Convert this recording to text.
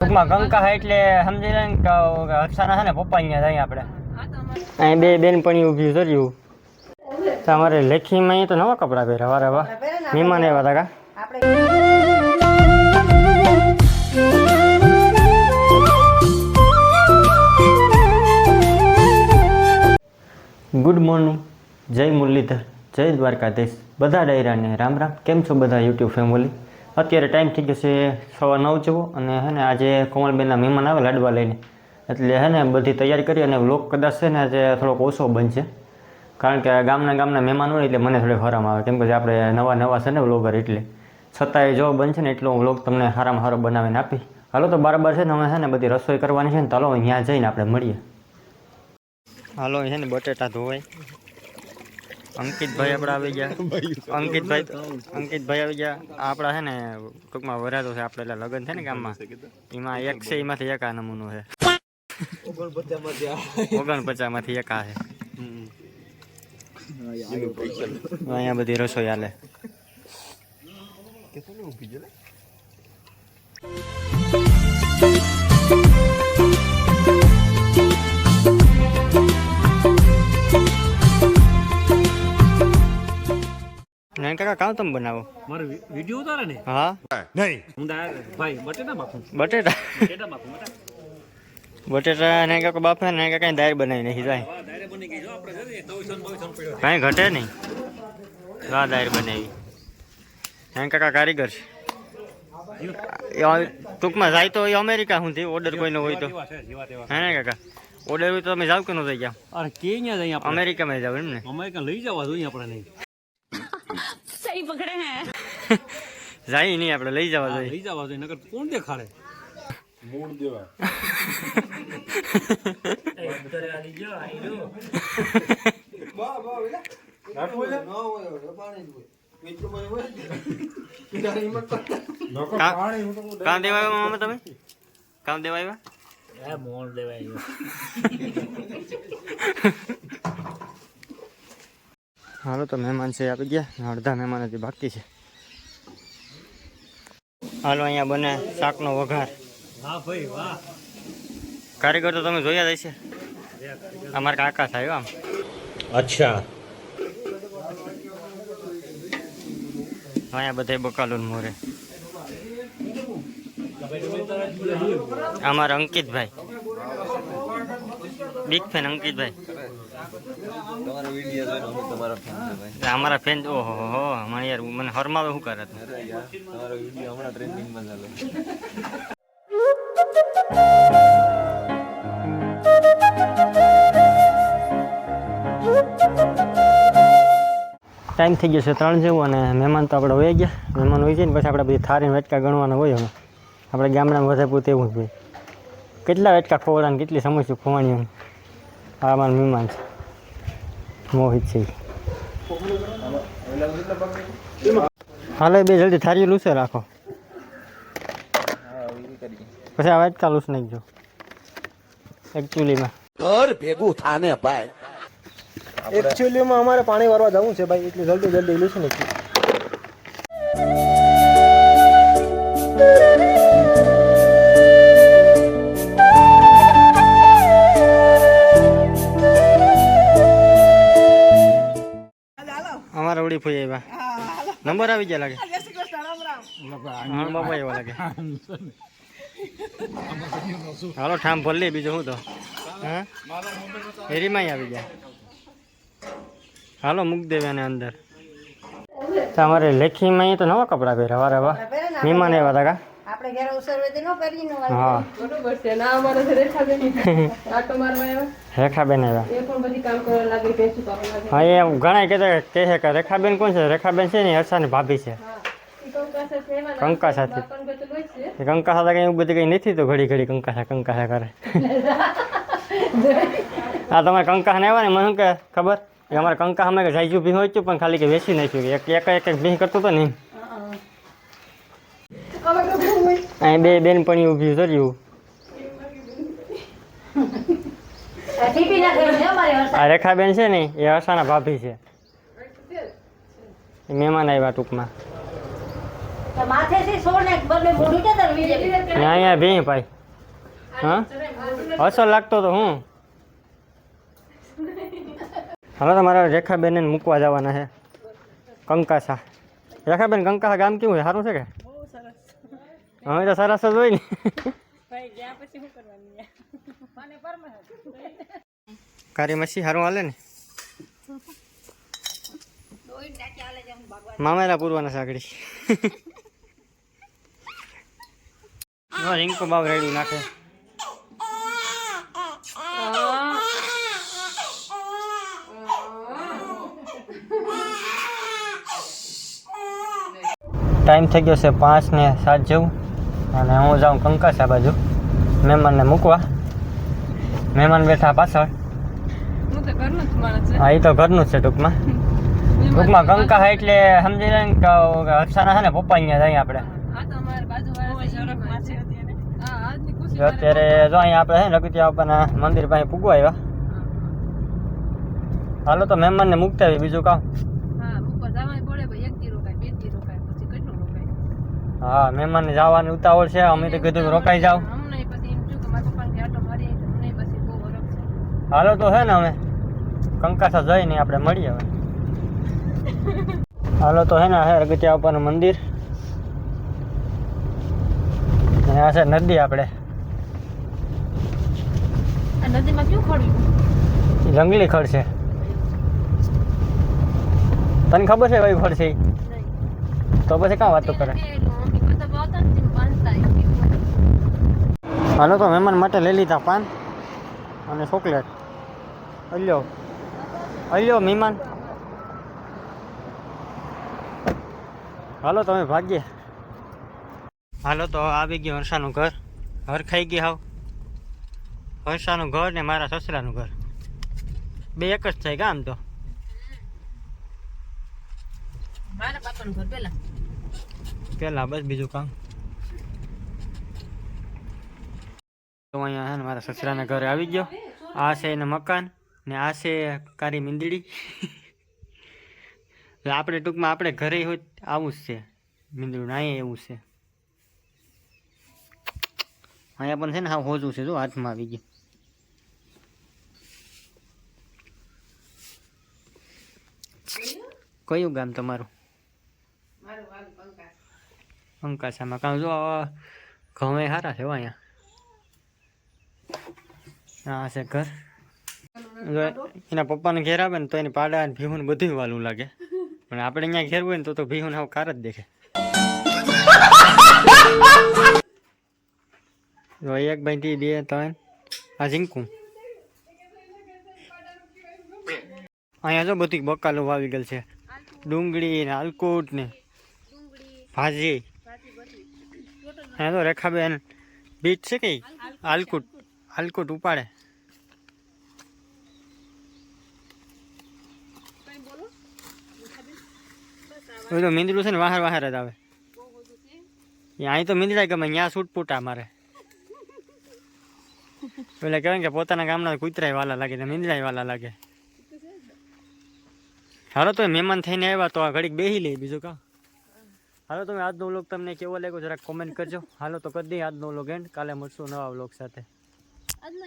ટૂંકમાં કંકા હે એટલે સમજી લે ને કે હર્ષાના છે ને પપ્પા અહીંયા જાય આપણે. અહીં બે બેનપણી ઊભી કર્યું તમારે અમારે લેખીમાં અહીં તો નવા કપડાં પહેર્યા વારે વાહ. મહેમાન આવ્યા હતા કા? Good morning. જય મુરલીધર. જય દ્વારકાધીશ. બધા ડાયરાને રામ રામ. કેમ છો બધા યુટ્યુબ ફેમિલી? અત્યારે ટાઈમ થઈ ગયો છે સવા નવ જેવો અને હે ને આજે કોમલબેનના મહેમાન આવે લાડવા લઈને. એટલે હે ને બધી તૈયારી કરી અને વ્લોગ કદાચ છે ને આજે થોડોક ઓછો બનશે. કારણ કે ગામના ગામના મહેમાન હોય એટલે મને થોડીક હરામ આવે. કેમ કે આપણે નવા નવા છે ને વ્લોગર એટલે. છતાંય જો બનશે ને એટલો હું વ્લોગ તમને હારામાં સારો બનાવીને આપી હાલો તો બરાબર છે ને અમે છે ને બધી રસોઈ કરવાની છે ને ચાલો ત્યાં જઈને આપણે મળીએ. હાલો છે ને બટેટા ધોવાય. અંકિતભાઈ આપણે આવી ગયા. અંકિતભાઈ અંકિતભાઈ આવી ગયા. આ આપણા છે ને ટૂંકમાં વરાતો છે આપણે એટલે લગ્ન છે ને ગામમાં. એમાં એક છે એમાંથી એક આ નમૂનો છે. ઓગણપચાસમાંથી એક આ છે. અહીંયા બધી રસોઈ હાલે. હે કાકા કાં તમે બનાવો. મારો વિડિયો ઉતારે ને? હા. નહીં. હું ભાઈ બટેટા બાફું. બટેટા? બટેટા બાફું બટેટા ને કાકા બાફે ને બનાવી નહીં જાય ઘટે નહીં. રા દાળ બનાવી. હે કાકા કારીગર છે. ટૂંકમાં જાય તો અમેરિકા સુધી ઓર્ડર કોઈનો હોય તો. હે ને કાકા. ઓર્ડર હોય તો તમે જાવ કે ન થઈ ગયા અરે કે અહીંયા અમેરિકામાં જાવ એમ ને? અમેરિકા લઈ જવા જોઈએ આપણે નહીં. જાય નહીં આપણે લઈ જવા જોઈએ. લઈ જવા જોઈએ નકર કોણ દેખાડે? કાં કાં દેવા આવ્યા મામા તમે? કાં દેવા આવ્યા? એ મોણ દેવાય હાલો તો મહેમાન છે આપી ગયા. અડધા મહેમાન હજી બાકી છે. હાલો અહીંયા બને શાકનો વઘાર. હા ભાઈ વાહ. કારીગર તો તમે જોયા જ હશે. અમારા કાકા થાય આમ. અચ્છા. અહીંયા બધા બકાલો મોરે. અમારા અંકિતભાઈ. Big fan અંકિતભાઈ. તમારો વીડિયો જોઈને અમે તમારા ફેન છે ભાઈ. અમારા ફેન ઓહો હો મને યાર મને હરમાવે શું કરે? અરે યાર તમારો વીડિયો હમણાં ટ્રેન્ડિંગમાં ચાલે. ટાઈમ થઈ ગયો છે ત્રણ જેવું અને મહેમાન તો આપણે વહી ગયા. મહેમાન હોય જઈને ને પછી આપણે બધી થારીને વેટકા ગણવાના હોય હવે. આપણે ગામડામાં વધારે પૂરતું એવું જ હોય. કેટલા વેટકા ખોવાડા કેટલી સમસ્યા ખોવાની આ અમારા મહેમાન છે. મોહિત છે. હાલે બે જલ્દી થારી લૂસે રાખો. પછી આ વેટકા લૂસ નાખજો એકચ્યુઅલીમાં ઘર ભેગું થાને ભાઈ. એકચ્યુઅલીમાં અમારે પાણી વારવા જવું છે ભાઈ એટલે જલ્દી જલ્દી લૂસી નાખી ઉડી ફોઈ આવ્યા. નંબર આવી ગયા લાગે. બાપા એવા લાગે હાલો ઠામ ભરલી બીજું હું તો? હા? હેરીમાં આવી ગયા. હાલો મૂક દેવે એને અંદર તમારે લેખીમાં તો નવા કપડાં પહેરાવા રવા મહેમાન એવા હતા કા? આપણે ઘેર ઉસરવેદી ન કરી નો હા. બરોબર છે. ના અમારે છે રેખાબેન આટો મારવા આવ્યા. રેખાબેન આવ્યા. એ પણ બધી કામ કરવા લાગી ભેંસું કરવા લાગી. હા એ ઘણા કહેતા કહે છે કે રેખાબેન કોણ છે? રેખાબેન છે ને હર્ષાની ભાભી છે. કંકા સાથે કંકા સાથે. કંઈ બધું કંઈ નથી તો ઘડી ઘડી કંકા સાથે કંકા સાથે કરે. હા તમારે કંકા ને આવ્યા ને મને શું કે ખબર? એ અમારે કંકા અમે કે જાયજુ ભી હોય છે પણ ખાલી કે વેચી નાખ્યું એક એક એક એક ભી કરતો હતો ને એમ. અહીં બે બેનપણી ઊભી કર્યું આ રેખાબેન છે ને, એ હસાના ભાભી છે. મહેમાન આવ્યા ટૂંકમાં. અહીંયા ભી ભાઈ. હા? અસર લાગતો તો હું? હાલો તો મારા રેખાબેન મૂકવા જવાના છે. કંકાસા. રેખાબેન, કંકાસા ગામ કેવું છે? સારું છે કે? હવે તો સરસ જ હોય ને. કારી મસી હારું હાલે ને? મામેરા પૂરવાના સાગડી. રિંકુ બાબ રેડી નાખે. ટાઈમ થઈ ગયો છે પાંચ ને સાત જેવું. અને હું જાઉં કંકાસા બાજુ. મહેમાનને મૂકવા. મહેમાન બેઠા પાછળ. હું એ તો ઘરનું જ છે ટૂંકમાં. ટૂંકમાં કંકા એટલે સમજી લે ને કે હર્ષાના છે ને પપ્પા અહીંયા જઈએ આપણે. આ તો અમારા બાજુવાળા છે હા આજની ખુશી જો અત્યારે જો અહીંયા આપણે છે ને લગતિયા બાપાના મંદિર પાસે પૂગવા આવ્યા. હાલો તો મહેમાનને મૂકતા આવી બીજું કામ હા ઉપર જવાય પડે ભાઈ એક દી રોકાય બે દી રોકાય પછી કેટલું રોકાય હા મહેમાન જવાની ઉતાવળ છે. અમે તો કીધું રોકાઈ જાવ હાલો તો છે ને અમે. કંકાસા જઈને આપણે મળીએ હવે. હાલો તો હે ને હે અગત્યા ઉપરનું મંદિર. અને આ છે નદી આપણે. નદીમાં કેવું ખડ્યું? જંગલી ખડ છે. તને ખબર છે કઈ ખડ છે? તો પછી કાં વાતો કરે? હાલો તો મહેમાન માટે લઈ લીધા પાન અને ચોકલેટ. અલ્યો. અલ્યો મહેમાન. હાલો તમે ભાગ્યે. હાલો તો આવી ગયું હર્ષાનું ઘર. ઘર ખાઈ ગઈ હાવ. હર્ષાનું ઘર ને મારા સસરાનું ઘર. બે એક જ થાય આમ તો. પેલા બસ બીજું કામ. તો અહીંયા છે ને મારા સસરાના ઘરે આવી ગયો. આ છે એના મકાન ને આ છે કારી મીંદડી. આપણે ટૂંકમાં આપણે ઘરે હોય આવું જ છે. મીંદડું ના એવું છે. અહીંયા પણ છે ને હા હોજું છે જો હાથમાં આવી ગયું. કયું ગામ તમારું? અંકાશામાં કાં જો ઘઉં સારા છે અહીંયા. આ છે ઘર. એના પપ્પાને ઘેર આવે ને તો એની પાડા અને ભીહું બધું વાલું લાગે. પણ આપણે અહીંયા ઘેર હોય ને તો તો ભીહું આવું કાર જ દેખે. જો એક ભાઈ બે, ત્રણ. આ ઝીંકું. અહીંયા જો બધી બકાલો વાવી ગયેલ છે. ડુંગળી ને આલકુટ ને ભાજી. અહીંયા તો રેખાબેન બીટ છે કઈ આલકુટ. આલકુટ ઉપાડે હવે તો મીંદડું છે ને વાહર વાહર જ આવે એ અહીં તો મીંદડા ગમે ત્યાં છૂટપૂટા મારે। પેલા કહેવાય ને કે પોતાના ગામના કૂતરાય વાલા લાગે ને મીંદડાય વાલા લાગે। હાલો તો મહેમાન થઈને આવ્યા તો આ ઘડીક બેસી લઈ બીજું કાં? હાલો તમે આજનો વ્લોગ તમને કેવો લાગ્યો જરાક કોમેન્ટ કરજો. હાલો તો કરી દઈએ આજનો વ્લોગ એન્ડ કાલે મળશું નવા વ્લોગ સાથે. Одно